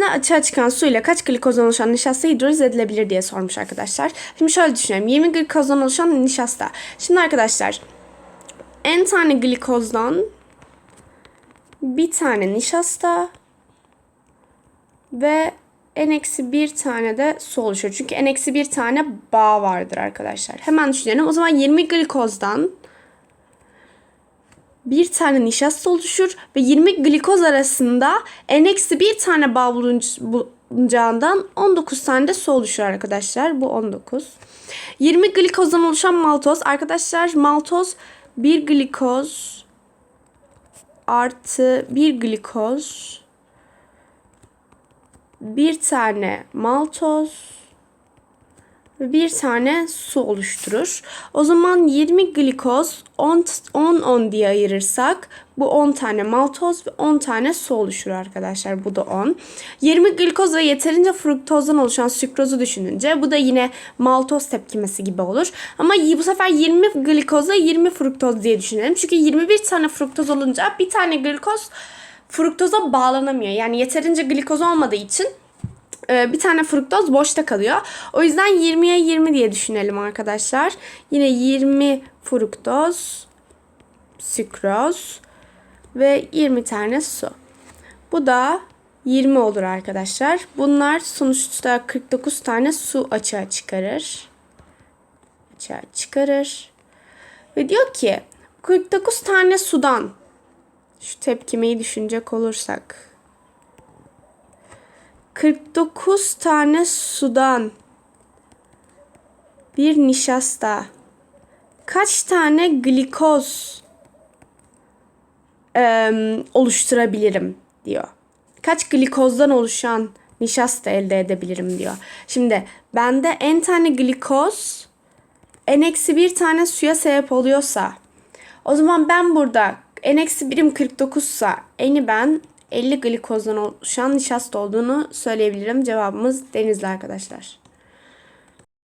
Basitine açığa çıkan su ile kaç glikozdan oluşan nişasta hidroliz edilebilir diye sormuş arkadaşlar. Şimdi şöyle düşünelim. 20 glikozdan oluşan nişasta. Şimdi arkadaşlar n tane glikozdan bir tane nişasta ve n-1 bir tane de su oluşuyor. Çünkü n-1 bir tane bağ vardır arkadaşlar. Hemen düşünelim. O zaman 20 glikozdan bir tane nişasta oluşur ve 20 glikoz arasında n-1 bir tane bağ bulunacağından 19 tane de su oluşur arkadaşlar. Bu 19. 20 glikozdan oluşan maltoz. Arkadaşlar maltoz bir glikoz artı bir glikoz bir tane maltoz bir tane su oluşturur. O zaman 20 glikoz 10 10 10 diye ayırırsak bu 10 tane maltoz ve 10 tane su oluşur arkadaşlar. Bu da 10. 20 glikoz ve yeterince fruktozdan oluşan sükrozu düşününce bu da yine maltoz tepkimesi gibi olur. Ama bu sefer 20 glikozla 20 fruktoz diye düşünelim. Çünkü 21 tane fruktoz olunca bir tane glikoz fruktoza bağlanamıyor. Yani yeterince glikoz olmadığı için e, bir tane fruktoz boşta kalıyor. O yüzden 20'ye 20 diye düşünelim arkadaşlar. Yine 20 fruktoz, sükroz ve 20 tane su. Bu da 20 olur arkadaşlar. Bunlar sonuçta 49 tane su açığa çıkarır. Açığa çıkarır. Ve diyor ki 49 tane sudan şu tepkimeyi düşünecek olursak 49 tane sudan bir nişasta kaç tane glikoz em, oluşturabilirim diyor. Kaç glikozdan oluşan nişasta elde edebilirim diyor. Şimdi bende n tane glikoz n eksi bir tane suya sebep oluyorsa o zaman ben burada n eksi birim 49 sa n'i ben 50 glikozdan oluşan nişasta olduğunu söyleyebilirim. Cevabımız denizli arkadaşlar.